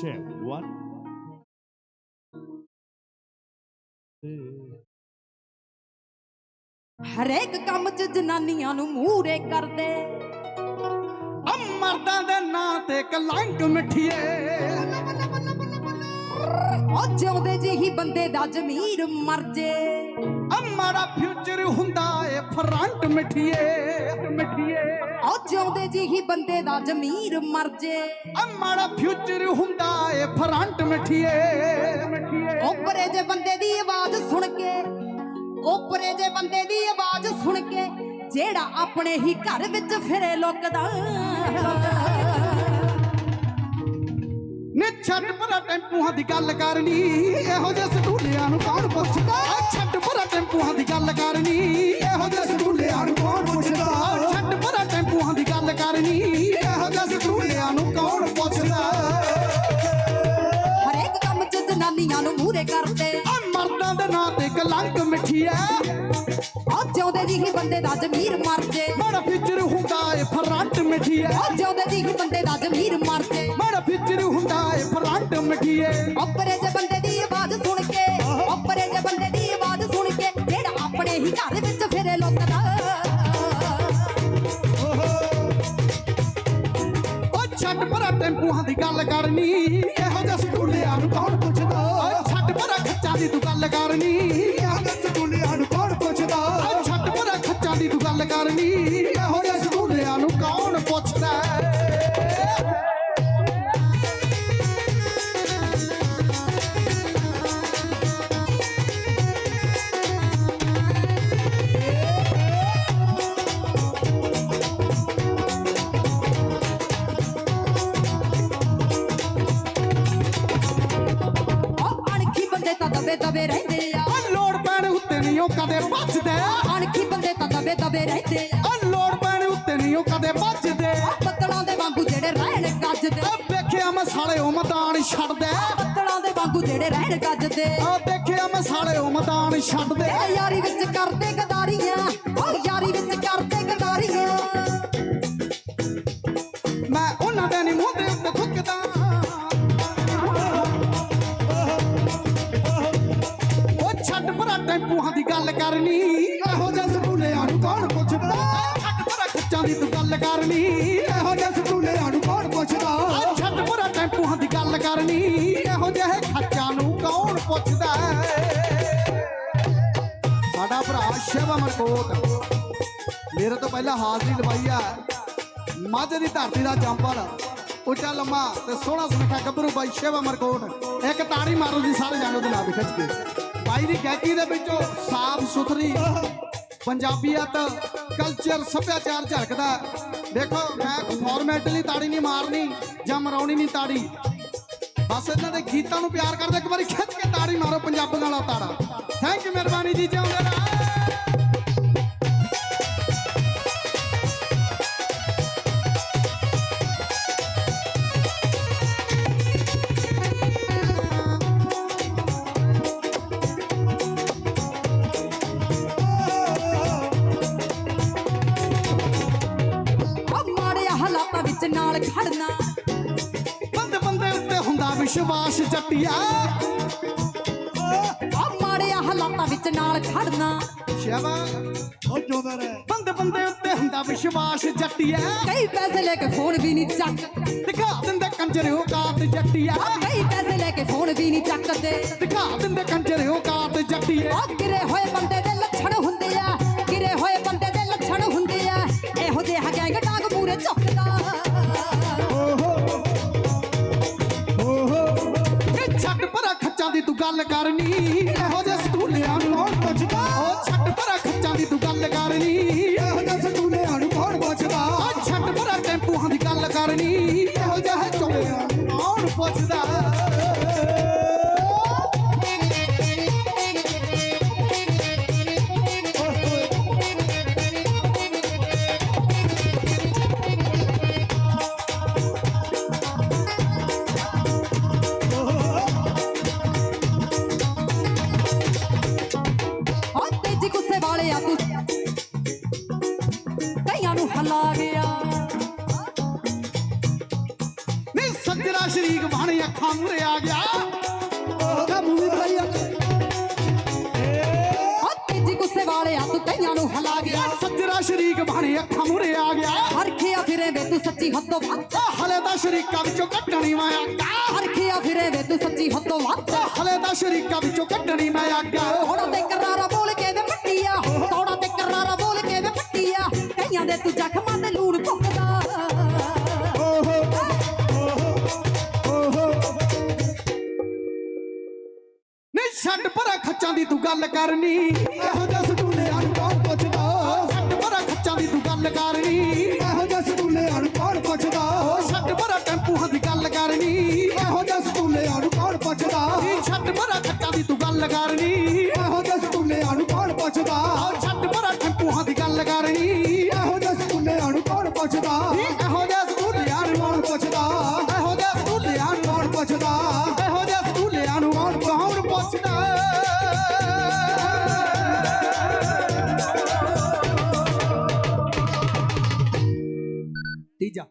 check one ਹਰੇਕ ਕੰਮ 'ਚ ਜਨਾਨੀਆਂ ਨੂੰ ਮੂਹਰੇ ਕਰਦੇ। ਆ ਮਰਦਾਂ ਦੇ ਨਾਂ ਤੇ ਕਲੰਕ ਮਿੱਠੀਏ। ਉਹ ਜਿਉਂਦੇ ਜਿਹੀ ਬੰਦੇ ਦਾ ਜ਼ਮੀਰ ਮਰ ਜੇ। ਆ ਮਾੜਾ ਫਿਊਚਰ ਹੁੰਦਾ ਏ ਫਰੰਟ ਮਿੱਠੀਏ ਮਿੱਠੀਏ। ਉਹ ਜਿਉਂਦੇ ਜਿਹੀ ਬੰਦੇ ਦਾ ਜ਼ਮੀਰ ਮਰ ਜੇ। ਆ ਮਾੜਾ ਫਿਊਚਰ ਹੁੰਦਾ ਏ ਫਰੰਟ ਮਿੱਠੀਏ ਮਿੱਠੀਏ। ਓਪਰੇ ਜੇ ਬੰਦੇ ਦੀ ਆਵਾਜ਼ ਸੁਣ ਕੇ ਓਪਰੇ ਜੇ ਬੰਦੇ ਦੀ ਆਵਾਜ਼ ਸੁਣ ਕੇ ਜਿਹੜਾ ਆਪਣੇ ਹੀ ਘਰ ਵਿੱਚ ਫਿਰੇ ਲੁਕਦਾ। ਨੀ ਛੱਡ ਪਰਾ ਟੈਂਪੂਆਂ ਦੀ ਗੱਲ ਕਰਨੀ ਇਹੋ ਜਿਹੇ ਸਟੂਲਿਆਂ ਨੂੰ ਕੌਣ ਪੁੱਛਦਾ? ਆ ਪਰਾ ਟੈਂਪੂਆਂ ਦੀ ਗੱਲ ਕਰਨੀ ਇਹੋ ਜਿਹੇ ਸਟੂਲਿਆਂ ਨੂੰ ਕੌਣ ਪੁੱਛਦਾ? ਆ ਛੱਡ ਪਰਾ ਟੈਂਪੂਆਂ ਦੀ ਗੱਲ ਕਰਨੀ ਇਹੋ ਜਿਹੇ ਸਟੂਲਿਆਂ ਨੂੰ ਕੌਣ ਪੁੱਛਦਾ? ਹਰੇਕ ਕੰਮ 'ਚ ਜਨਾਨੀਆਂ ਨੂੰ ਮੂਹਰੇ ਕਰਦੇ। ਆ ਮਰਦਾਂ ਦੇ ਨਾਂ ਤੇ ਕਲੰਕ ਮਿੱਠੀ ਐ। ਉਹ ਜਿਉਂਦੇ ਜਿਹੀ ਬੰਦੇ ਦਾ ਜ਼ਮੀਰ ਮਰ ਜੇ। ਹੁੰਦਾ ਏ ਫਰੰਟ ਮਿੱਠੀ ਐ। ਉਹ ਜਿਉਂਦੇ ਜਿਹੀ ਬੰਦੇ ਦਾ ਜ਼ਮੀਰ ਜਿਹੜਾ ਘਰ ਵਿੱਚ ਫਿਰੇ ਲੁਕਦਾ ਓ ਛੱਡ ਪਰਾ ਟੈਂਪੂਆਂ ਦੀ ਗੱਲ ਕਰਨੀ। ਇਹੋ ਜਿਹਾ ਸਟੂਲਿਆਂ ਨੂੰ ਕੌਣ ਪੁੱਛਦਾ? ਛੱਡ ਪਰਾ ਖੱਚਾਂ ਦੀ ਤੂੰ ਗੱਲ ਕਰਨੀ। ਦਬੇ ਦਬੇ ਰਹਿੰਦੇ ਆ। ਲੋੜ ਪੈਣ ਉੱਤੇ ਨਹੀਂ ਉਹ ਕਦੇ ਉਹ ਬੱਦਲਾਂ ਦੇ ਵਾਂਗੂ ਜਿਹੜੇ ਰਹਿਣ ਗੱਜਦੇ। ਓ ਵੇਖਿਆ ਮੈਂ ਸਾਲੇ ਉਹ ਮੈਦਾਨ ਛੱਡਦੇ। ਬੱਦਲਾਂ ਦੇ ਵਾਂਗੂ ਜਿਹੜੇ ਰਹਿਣ ਗੱਜਦੇ। ਓ ਦੇਖਿਆ ਮੈਂ ਸਾਲੇ ਉਹ ਮੈਦਾਨ ਛੱਡਦੇ। ਯਾਰੀ ਵਿੱਚ ਕਰਦੇ ਗਦਾਰੀਆਂ। ਯਾਰੀ ਵਿੱਚ ਕਰਦੇ ਗਦਾਰੀਆਂ। ਮੈਂ ਉਹਨਾਂ ਦੇ ਨਹੀਂ ਮੂੰਹ ਦੇ ਉੱਤੇ ਥੁੱਕਦਾ। ਉਹ ਛੱਡ ਪਰਾ ਟੈਂਪੂਆਂ ਦੀ ਗੱਲ ਕਰਨੀ। ਇਹੋ ਜਿਹਾ ਸਕੂਲਿਆਂ ਨੂੰ ਕੌਣ ਪੁੱਛਦਾ? ਛੱਡ ਪਰਾ ਖੱਚਾਂ ਦੀ ਤੂੰ ਗੱਲ ਕਰਨੀ ਇਹੋ ਜਿਹੇ ਸਕੂਲਿਆਂ ਨੂੰ ਕੌਣ ਪੁੱਛਦਾ? ਛੱਡ ਪਰਾ ਟੈਂਪੂਆਂ ਦੀ ਗੱਲ ਕਰਨੀ ਇਹੋ ਜਿਹੇ ਖੱਚਾਂ ਨੂੰ ਕੌਣ ਪੁੱਛਦਾ? ਸਾਡਾ ਭਰਾ ਸ਼ਿਵ ਅਮਰਕੋਟ ਮੇਰੇ ਤੋਂ ਪਹਿਲਾਂ ਹਾਜ਼ਰੀ ਲਵਾਈ ਆ। ਮਾਝੇ ਦੀ ਧਰਤੀ ਦਾ ਜੰਪਲ ਉੱਚਾ ਲੰਮਾ ਤੇ ਸੋਹਣਾ ਸੁਨੱਖਾ ਗੱਭਰੂ ਬਾਈ ਸ਼ਿਵ ਅਮਰਕੋਟ ਇੱਕ ਤਾੜੀ ਮਾਰੋ ਜੀ, ਸਾਰੇ ਜਾਣੋ ਦੇ ਨਾਂ ਵੀ ਖਿੱਚ ਕੇ। ਬਾਈ ਦੀ ਗਾਇਕੀ ਦੇ ਵਿੱਚੋਂ ਸਾਫ਼ ਸੁਥਰੀ ਪੰਜਾਬੀਅਤ ਕਲਚਰ ਸੱਭਿਆਚਾਰ ਝਲਕਦਾ ਦੇਖੋ, ਮੈਂ ਫਾਰਮੈਟਲੀ ਤਾੜੀ ਨਹੀਂ ਮਾਰਨੀ ਜਾਂ ਮਰਾਉਣੀ ਨਹੀਂ ਤਾੜੀ। ਬਸ ਇਹਨਾਂ ਦੇ ਗੀਤਾਂ ਨੂੰ ਪਿਆਰ ਕਰਦੇ, ਇੱਕ ਵਾਰੀ ਖਿੱਚ ਕੇ ਤਾੜੀ ਮਾਰੋ ਪੰਜਾਬੀਆਂ ਵਾਲਾ ਤਾੜਾ। ਥੈਂਕ ਯੂ ਮਿਹਰਬਾਨੀ ਜੀ, ਜਿਉਂਦੇ ਰਹੋ। ਵਿੱਚ ਨਾਲ ਖੜਨਾ। ਬੰਦੇ ਬੰਦੇ ਉੱਤੇ ਹੁੰਦਾ ਵਿਸ਼ਵਾਸ ਜੱਟਿਆ। ਉਹ ਮਾੜੇ ਹਾਲਾਤਾਂ ਵਿੱਚ ਨਾਲ ਖੜਨਾ। ਸ਼ਿਵਾ ਉਹ ਜਿਉਂਦਾ ਰਹਿ ਬੰਦੇ ਬੰਦੇ ਉੱਤੇ ਹੁੰਦਾ ਵਿਸ਼ਵਾਸ ਜੱਟਿਆ। ਕਈ ਪੈਸੇ ਲੈ ਕੇ ਫੋਨ ਵੀ ਨਹੀਂ ਚੱਕ ਦਿਖਾ ਦਿੰਦੇ ਕੰਜਰ ਉਹ ਕਾਤ ਜੱਟਿਆ। ਕਈ ਪੈਸੇ ਲੈ ਕੇ ਫੋਨ ਵੀ ਨਹੀਂ ਚੱਕਦੇ। ਦਿਖਾ ਦਿੰਦੇ ਕੰਜਰ ਉਹ ਕਾਤ ਜੱਟਿਆ। ਉਹ ਗਿਰੇ ਹੋਏ ਗੱਲ ਕਰਨੀ, ਇਹੋ ਜਿਹੇ ਸਟੂਲਿਆਂ ਨੂੰ ਕੌਣ ਪੁੱਛਦਾ? ਉਹ ਛੱਡ ਭਰਾ ਖੱਚਾਂ ਦੀ ਤੂੰ ਗੱਲ ਕਰਨੀ, ਇਹੋ ਜਿਹੇ ਸਟੂਲਿਆਂ ਨੂੰ ਕੌਣ ਪੁੱਛਦਾ? ਉਹ ਛੱਡ ਭਰਾ ਟੈਂਪੂਆਂ ਦੀ ਗੱਲ ਕਰਨੀ, ਇਹੋ ਜਿਹੇ ਚੋਲਿਆਂ ਨੂੰ ਕੌਣ ਪੁੱਛਦਾ? ਗੁੱਸੇ ਵਾਲੇ ਆ ਤੂੰ। ਕਈਆਂ ਨੂੰ ਹਲਾ ਗਿਆ। ਨੀ ਸੱਜਣਾ ਸ਼ਰੀਕ ਬਣ ਅੱਖਾਂ ਮੂਰੇ ਆ ਗਿਆ। ਉਹਦਾ ਮੂਵੀ ਬਣਾਈ ਆ ਆ ਤੇਜੀ ਗੁੱਸੇ ਵਾਲਿਆ ਤੂੰ ਕਈਆਂ ਨੂੰ ਹਿਲਾ ਗਿਆ। ਸੱਜਰਾ ਸ਼ਰੀਕ ਬਣੇ ਅੱਖਾਂ ਮੂਰੇ ਆ ਗਿਆ। ਹਰਖਿਆ ਫਿਰੇ ਵੇ ਤੂੰ ਸੱਚੀ ਹੱਥੋਂ ਵੱਧ ਹਲੇ ਤਾਂ ਸ਼ਰੀਕਾਂ ਵਿੱਚੋਂ ਕੱਢਣੀ ਮੈਂ ਆਗਾ ਹਰਖਿਆ ਫਿਰੇ ਵੇ ਤੂੰ ਸੱਚੀ ਹੱਥੋਂ ਵੱਧ ਹਲੇ ਤਾਂ ਸ਼ਰੀਕਾਂ ਵਿੱਚੋਂ ਕੱਢਣੀ ਮੈਂ ਆਗਾ ਥੋੜਾ ਤੇ ਕਰਾਰਾ ਗੱਲ ਕਰਨੀ। ਇਹੋ ਜਿਹਾ ਸਟੂਲਿਆਂ ਨੂੰ ਕੌਣ ਪੁੱਛਦਾ? ਛੱਡ ਪਰਾਂ ਖੱਚਾਂ ਦੀ ਤੂੰ ਗੱਲ ਕਰਨੀ। ਇਹੋ ਜਿਹਾ ਸਟੂਲਿਆਂ ਨੂੰ ਕੌਣ ਪੁੱਛਦਾ? ਛੱਡ ਪਰਾਂ ਟੈਂਪੂਆਂ ਦੀ ਗੱਲ ਕਰਨੀ। ਇਹੋ ਜਿਹਾ ਸਟੂਲਿਆਂ ਨੂੰ ਕੌਣ ਪੁੱਛਦਾ? ਨਹੀਂ ਛੱਡ ਪਰਾਂ ਖੱਚਾਂ ਦੀ ਤੂੰ ਗੱਲ ਕਰਨੀ। ਇਹੋ ਜਿਹਾ ਸਟੂਲਿਆਂ ਨੂੰ ਕੌਣ ਪੁੱਛਦਾ? ਆਹ ਤੀਜਾ